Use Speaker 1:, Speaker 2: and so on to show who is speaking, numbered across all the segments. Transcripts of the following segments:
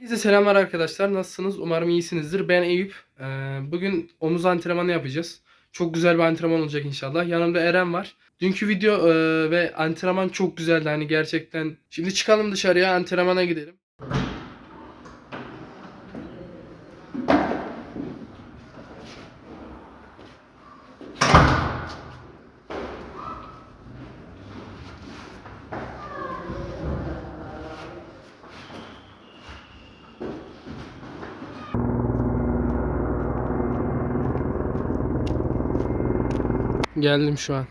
Speaker 1: Herkese selamlar arkadaşlar. Nasılsınız? Umarım iyisinizdir. Ben Eyüp. Ee, bugün omuz antrenmanı yapacağız. Çok güzel bir antrenman olacak inşallah. Yanımda Eren var. Dünkü video e, ve antrenman çok güzeldi hani gerçekten. Şimdi çıkalım dışarıya antrenmana gidelim. Geldim şu an.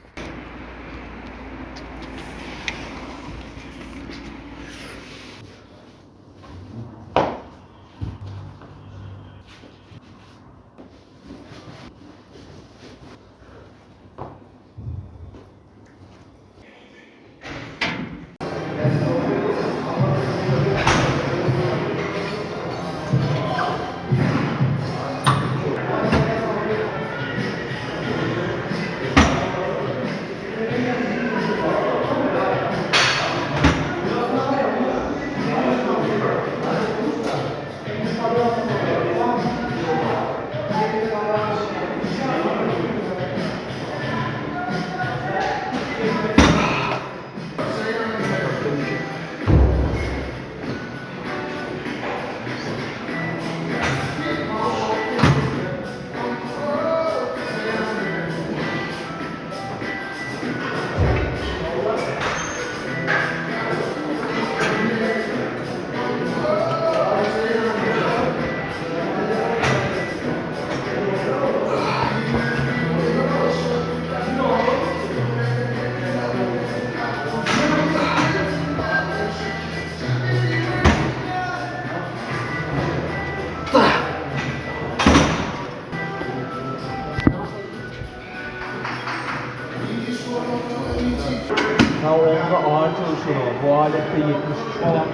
Speaker 2: Falan.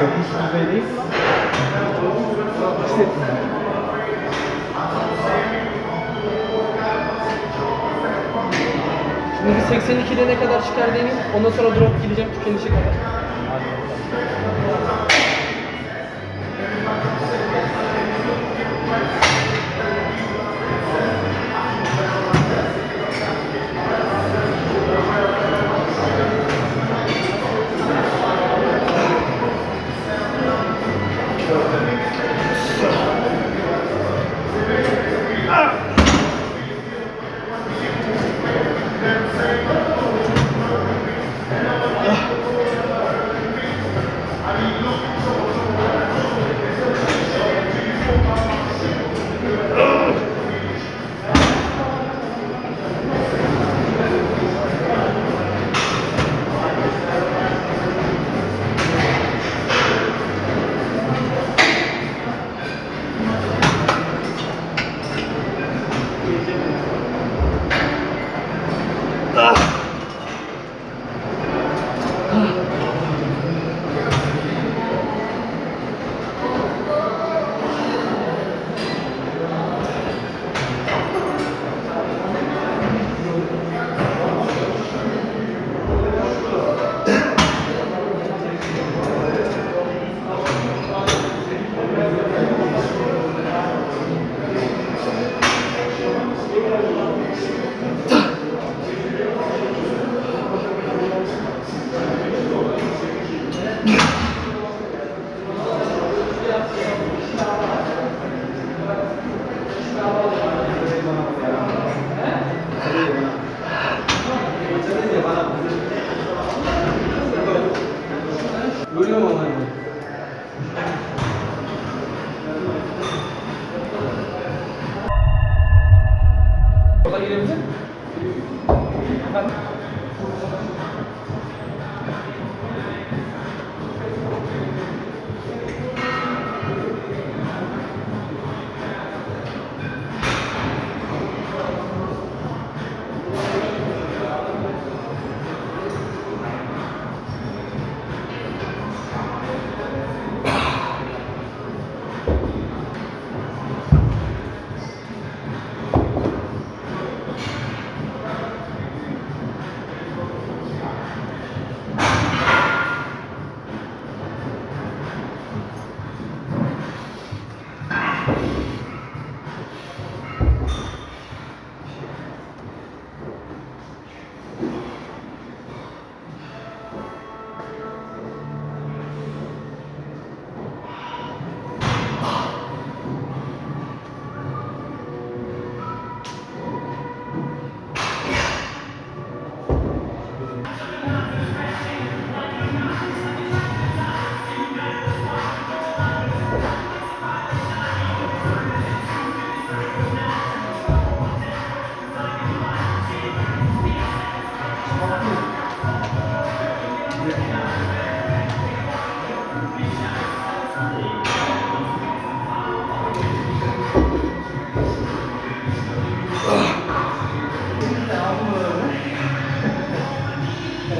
Speaker 2: Çok üst düzey değil. Hissetmiyor.
Speaker 1: Şimdi bir 82'de ne kadar çıkar deneyim. Ondan sonra drop gideceğim tükenişe kadar.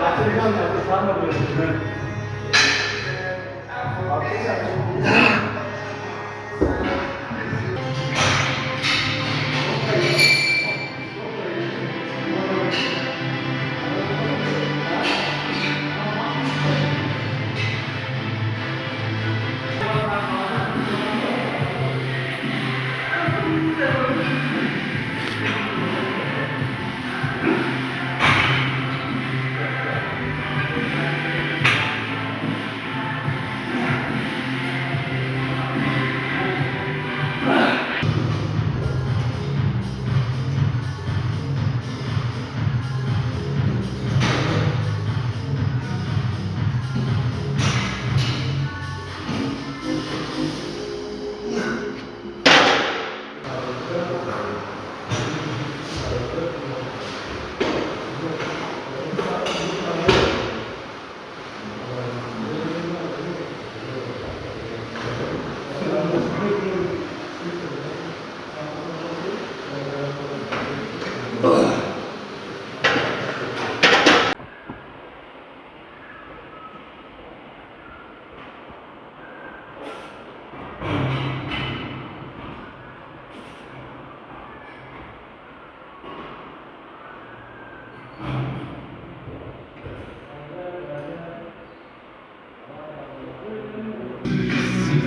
Speaker 2: Hatırlıyorum ya, sarma böyle.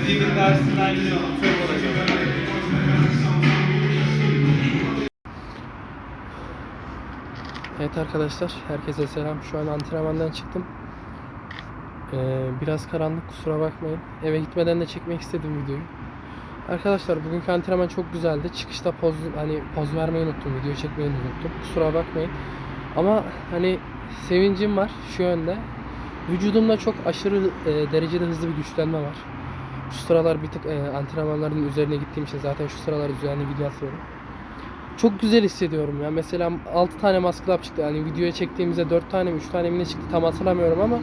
Speaker 3: Sizin dersinden.
Speaker 1: Evet arkadaşlar, herkese selam. Şu an antrenmandan çıktım. Ee, biraz karanlık, kusura bakmayın. Eve gitmeden de çekmek istedim videoyu. Arkadaşlar bugünkü antrenman çok güzeldi. Çıkışta poz hani poz vermeyi unuttum, video çekmeyi unuttum. Kusura bakmayın. Ama hani sevincim var şu yönde. Vücudumda çok aşırı e, derecede hızlı bir güçlenme var. Şu sıralar bir tık e, antrenmanların üzerine gittiğim için zaten şu sıralar üzerine video atıyorum. Çok güzel hissediyorum ya. Mesela 6 tane muscle up çıktı. Yani videoya çektiğimizde 4 tane mi 3 tane mi ne çıktı tam hatırlamıyorum ama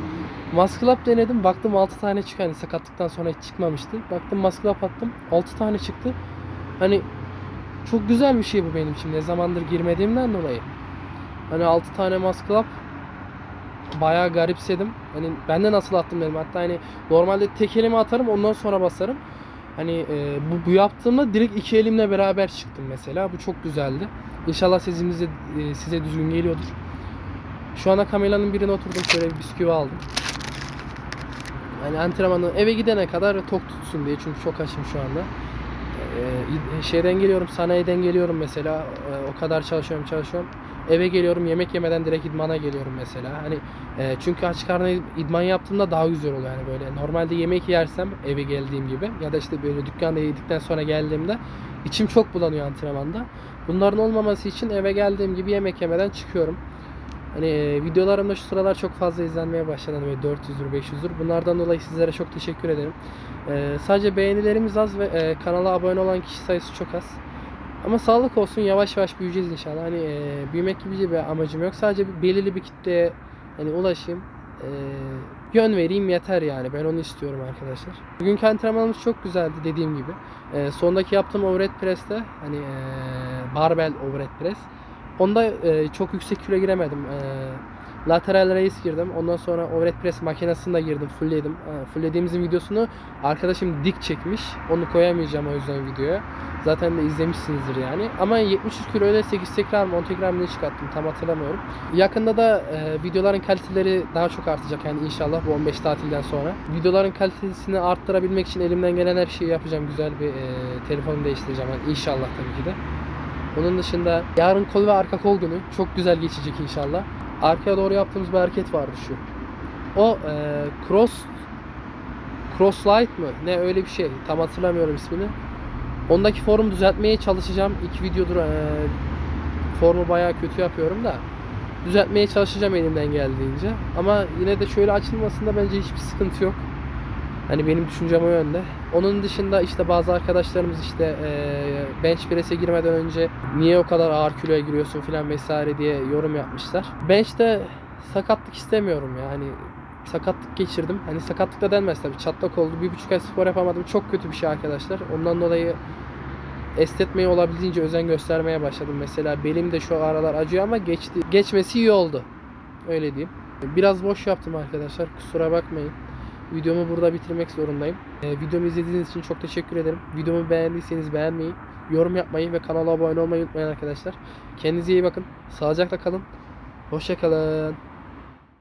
Speaker 1: muscle up denedim. Baktım 6 tane çıktı. Hani sakatlıktan sonra hiç çıkmamıştı. Baktım muscle up attım. 6 tane çıktı. Hani çok güzel bir şey bu benim için. Ne zamandır girmediğimden dolayı. Hani 6 tane muscle up bayağı garipsedim. Hani ben de nasıl attım dedim. Hatta hani normalde tek elimi atarım ondan sonra basarım. Hani e, bu, bu yaptığımda direkt iki elimle beraber çıktım mesela. Bu çok güzeldi. İnşallah sesimiz de e, size düzgün geliyordur. Şu anda kameranın birine oturdum. Şöyle bir bisküvi aldım. Yani antrenmanı eve gidene kadar tok tutsun diye. Çünkü çok açım şu anda. E, şeyden geliyorum, sanayiden geliyorum mesela. E, o kadar çalışıyorum, çalışıyorum. Eve geliyorum, yemek yemeden direkt idmana geliyorum mesela. Hani e, çünkü aç karnına idman yaptığımda daha güzel oluyor yani böyle. Normalde yemek yersem eve geldiğim gibi ya da işte böyle dükkanda yedikten sonra geldiğimde içim çok bulanıyor antrenmanda. Bunların olmaması için eve geldiğim gibi yemek yemeden çıkıyorum. Hani e, videolarımda şu sıralar çok fazla izlenmeye başladı. Hani böyle 400'dür 500'dür. Bunlardan dolayı sizlere çok teşekkür ederim. E, sadece beğenilerimiz az ve e, kanala abone olan kişi sayısı çok az. Ama sağlık olsun yavaş yavaş büyüyeceğiz inşallah. Hani e, büyümek gibi bir amacım yok. Sadece belirli bir kitleye hani ulaşayım. e, yön vereyim yeter yani. Ben onu istiyorum arkadaşlar. Bugünkü antrenmanımız çok güzeldi dediğim gibi. E, sondaki yaptığım overhead press'te hani e, barbell overhead press. Onda e, çok yüksek kilo giremedim. E, lateral raise girdim. Ondan sonra overhead press makinesinde girdim. Fullledim. Fulllediğimizin videosunu arkadaşım dik çekmiş. Onu koyamayacağım o yüzden videoya. Zaten de izlemişsinizdir yani. Ama 73 kilo ile 8 tekrar mı 10 tekrar mı ne çıkarttım tam hatırlamıyorum. Yakında da e, videoların kaliteleri daha çok artacak yani inşallah bu 15 tatilden sonra. Videoların kalitesini arttırabilmek için elimden gelen her şeyi yapacağım. Güzel bir e, telefonu değiştireceğim yani inşallah tabii ki de. Onun dışında yarın kol ve arka kol günü çok güzel geçecek inşallah. Arkaya doğru yaptığımız bir hareket vardı şu. O e, cross cross light mı? Ne öyle bir şey. Tam hatırlamıyorum ismini. Ondaki formu düzeltmeye çalışacağım. İki videodur e, formu bayağı kötü yapıyorum da. düzeltmeye çalışacağım elimden geldiğince. Ama yine de şöyle açılmasında bence hiçbir sıkıntı yok. Hani benim düşüncem o yönde. Onun dışında işte bazı arkadaşlarımız işte eee bench press'e girmeden önce niye o kadar ağır kiloya giriyorsun filan vesaire diye yorum yapmışlar. Bench'te sakatlık istemiyorum ya. Hani sakatlık geçirdim. Hani sakatlık da denmez tabii. Çatlak oldu. Bir buçuk ay spor yapamadım. Çok kötü bir şey arkadaşlar. Ondan dolayı estetmeye olabildiğince özen göstermeye başladım. Mesela belim de şu aralar acıyor ama geçti. Geçmesi iyi oldu. Öyle diyeyim. Biraz boş yaptım arkadaşlar. Kusura bakmayın. Videomu burada bitirmek zorundayım. Ee, videomu izlediğiniz için çok teşekkür ederim. Videomu beğendiyseniz beğenmeyi, yorum yapmayı ve kanala abone olmayı unutmayın arkadaşlar. Kendinize iyi bakın. Sağlıcakla kalın. Hoşça kalın.